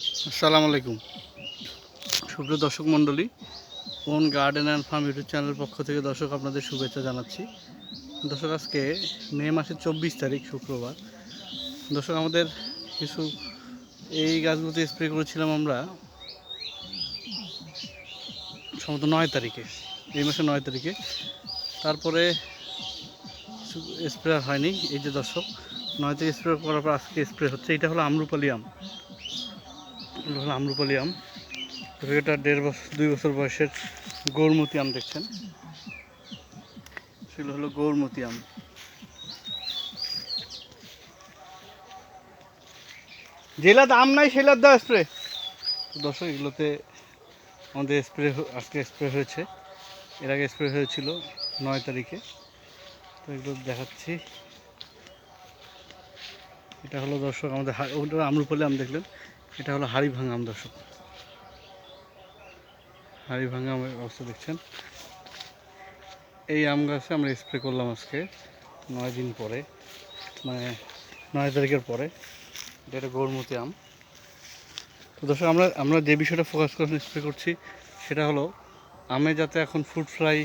আসসালামু আলাইকুম। সুপ্রিয় দর্শক মণ্ডলী, কোন গার্ডেন অ্যান্ড ফার্ম ইউটিউব চ্যানেলের পক্ষ থেকে দর্শক আপনাদের শুভেচ্ছা জানাচ্ছি। দর্শক, আজকে মে মাসের চব্বিশ তারিখ, শুক্রবার। দর্শক, আমাদের কিছু এই গাছগুলোতে স্প্রে করেছিলাম আমরা সম্ভবত নয় তারিখে, এই মাসের নয় তারিখে। তারপরে স্প্রে হয়নি। এই যে দর্শক, নয় তারিখ স্প্রে করার পর আজকে স্প্রে হচ্ছে, এটা হলো আমরুপালি আম। এটা হলো আমরুপালি আম। এটা দেড় বছর দুই বছর বয়সের গৌরমতি আম দেখছেন। সেগুলো হলো গৌরমতি আম। জেলাতে আম নাই, সেলার দাও স্প্রে। দর্শক, এগুলোতে আমাদের স্প্রে আজকে স্প্রে হয়েছে। এর আগে স্প্রে হয়েছিল নয় তারিখে। তো এগুলো দেখাচ্ছি। এটা হলো দর্শক, আমাদের ওটা আমরুপালি আম দেখলেন। এটা হলো হাড়ি ভাঙা আম দর্শক। হাড়ি ভাঙা আমের অবস্থা দেখছেন। এই আম গাছে আমরা স্প্রে করলাম আজকে নয় দিন পরে মানে নয় তারিখের পরে। একটা গৌরমতি আম। তো দর্শক, আমরা আমরা যে বিষয়টা ফোকাস করে স্প্রে করছি, সেটা হলো আমে যাতে এখন ফ্রুট ফ্লাই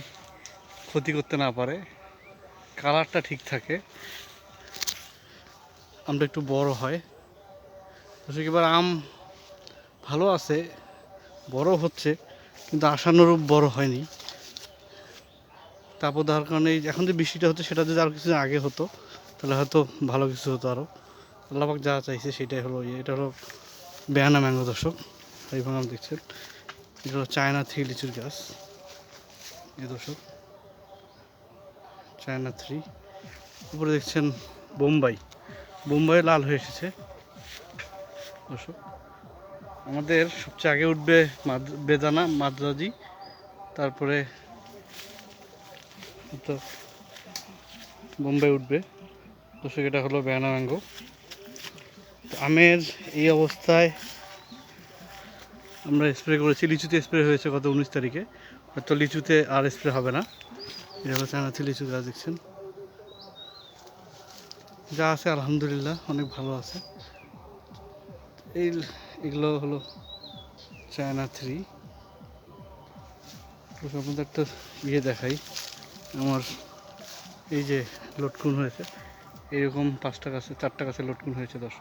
ক্ষতি করতে না পারে কালারটা ঠিক থাকে, আমটা একটু বড় হয়। দর্শক এবার আম ভালো আছে, বড় হচ্ছে, কিন্তু আশানুরূপ বড় হয়নি। তাপদার কারণে এই এখন যে বৃষ্টিটা হচ্ছে, সেটা যদি আরও কিছু আগে হতো, তাহলে হয়তো ভালো কিছু হতো আরও আল্লাপাক যা চাইছে সেটাই হলো ইয়ে। এটা হলো বেয়ানা ম্যাঙ্গো দর্শক এই ভাঙাম দেখছেন। এটা হলো চায়না থ্রি লিচুর গাছ, এ দর্শক। China three. উপরে দেখছেন বোম্বাই। বোম্বাই লাল হয়ে এসেছে। আমাদের সবচেয়ে আগে উঠবে বেদানা, মাদ্রাজি, তারপরে তো বোম্বাই উঠবে। দর্শক, এটা হলো তো আমের এই অবস্থায় আমরা স্প্রে করেছি, লিচুতে স্প্রে হয়েছে গত উনিশ তারিখে। হয়তো লিচুতে আর স্প্রে হবে না। এটা হলো চায়নাথি লিচু গাছ দেখছেন। যা আছে, আলহামদুলিল্লাহ, অনেক ভালো আছে। এই এগুলো হলো চায়না থ্রি। আপনাদের একটা ইয়ে দেখাই। আমার এই যে লটকুন হয়েছে এরকম পাঁচটা গাছে চারটা গাছে লটকুন হয়েছে দশ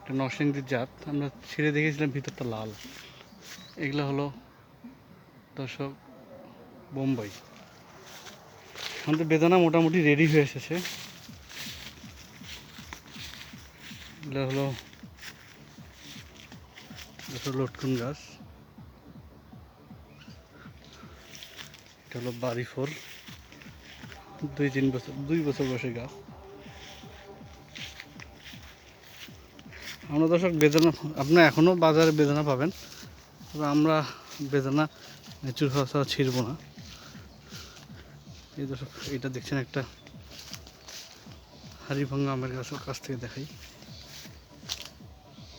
এটা নরসিংদীর জাত। আমরা ছিঁড়ে দেখেছিলাম, ভিতরটা লাল। এগুলো হলো, দর্শক, বোম্বাই। আমাদের বেদানা মোটামুটি রেডি হয়ে এসেছে। এগুলো হলো এটা লটকুন গাছ। এটা হলো বাড়ি ফোর দুই, তিন বছর, দুই বছর বয়সের গাছ। আমরা দর্শক, বেদনা, আপনার এখনও বাজারে বেদনা পাবেন। তবে আমরা বেদনা নেচুর হওয়া ছাড়া ছিঁড়ব না। এই দর্শক, এটা দেখছেন একটা হাড়ি ভাঙা আমের গাছের কাছ থেকে দেখাই।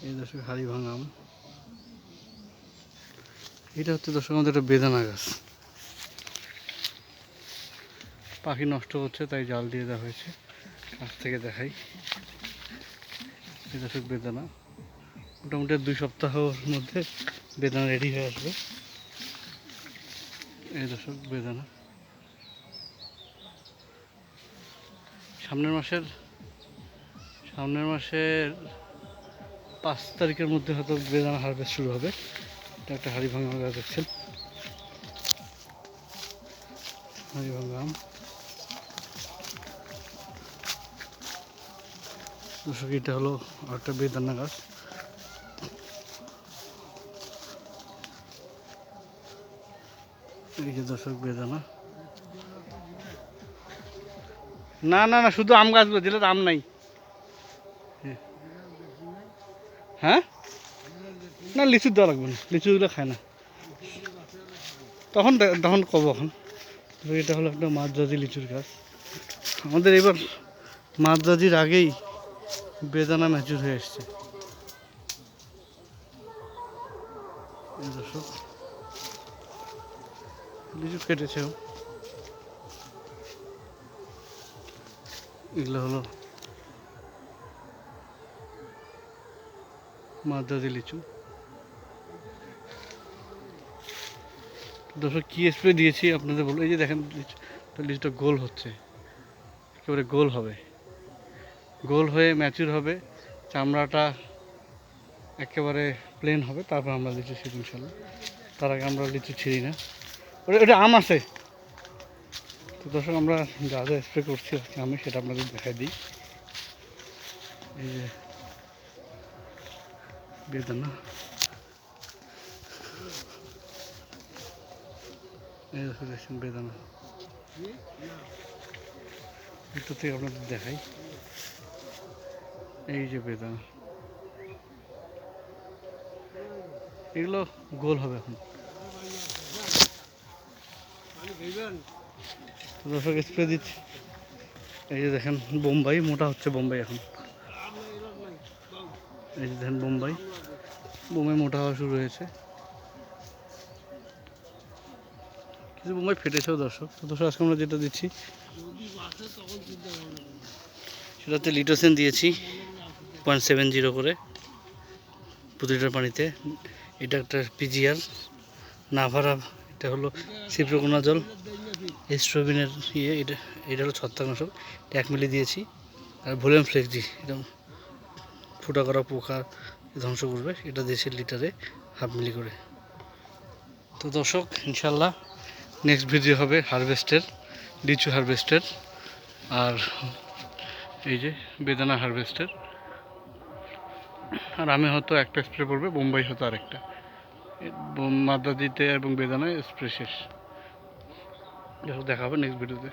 এই দর্শক হাড়ি ভাঙা আম। এটা হচ্ছে দর্শক, আমাদের একটা বেদানা গাছ। পাখি নষ্ট হচ্ছে, তাই জাল দিয়ে দেওয়া হয়েছে। কাছ থেকে দেখাই। দর্শক, বেদানা। মোটামুটি দুই সপ্তাহের মধ্যে বেদানা রেডি হয়ে আসবে। এই দর্শক, বেদানা। সামনের মাসের সামনের মাসের পাঁচ তারিখের মধ্যে হয়তো বেদানা হারভেস্ট শুরু হবে। এটা একটা হাড়ি ভাঙা গাছ দেখছেন? হাড়ি ভাঙা আম। দর্শক, এটা হলো একটা বেদানা গাছ। এই যে দর্শক, বেদানা। না না না, শুধু আম গাছগুলো, দিলে তো আম নাই। হ্যাঁ? না লিচু দেওয়া লাগবে না লিচুগুলো খায় না। তখন তখন কব এখন। এটা হলো একটা মাদ্রাজি লিচুর গাছ। আমাদের এবার মাদ্রাজির আগেই বেদানা ম্যাচুর হয়ে এসছে। দর্শক, লিচু কেটেছে এগুলো হলো মাদ্রাজি লিচু। দর্শক কী স্প্রে দিয়েছি আপনাদের বলব এই যে দেখেন লিচুটা গোল হচ্ছে। একেবারে গোল হবে। গোল হয়ে ম্যাচিউর হবে। চামড়াটা একেবারে প্লেন হবে। তারপর আমরা লিচু ছিঁড়ি ইনশাল্লাহ তার আগে আমরা লিচু ছিঁড়ি না। ওটা ওটা আম আছে। তো দর্শক, আমরা যা যা স্প্রে করছি আজকে আমি, সেটা আপনাদের দেখাই দিই। এই যে, বেদানা। এই দেখো দেখছেন বেদানা। একটু থেকে আপনাদের দেখাই। এই যে বেদানা। এগুলো গোল হবে এখন। দর্শক স্প্রে দিচ্ছি। এই যে দেখেন, বোম্বাই, মোটা হচ্ছে বোম্বাই এখন। এই যে দেখেন, বোম্বাই। বোম্বাই মোটা হওয়া শুরু হয়েছে। কিছু বোম্বাই ফেটেছেও দর্শক। তো দর্শক, আজকে আমরা যেটা দিচ্ছি, সেটাতে লিটোসেন দিয়েছি পয়েন্ট সেভেন জিরো করে, প্রতি লিটার পানিতে। এটা একটা পিজিআর নাভারা, এটা হলো সিপ্রোকোনা জল স্ট্রোবিনের ইয়ে এটা এটা হলো ছত্রাকনাশক এক মিলি দিয়েছি। আর ভলিউম ফ্লেক্সি এটা ফুটা করা পোকা ধ্বংস করবে, এটা দিয়েছি লিটারে হাফ মিলি করে। তো দর্শক, ইনশাল্লাহ নেক্সট ভিডিও হবে হারভেস্টের লিচু হারভেস্টের আর এই যে বেদানা হারভেস্টের আর আমি হয়তো একটা স্প্রে করবে বোম্বাই হয়তো আরেকটা। মাদ্রাজিতে এবং বেদানায় স্প্রে শেষ। দেখা হবে নেক্সট ভিডিওতে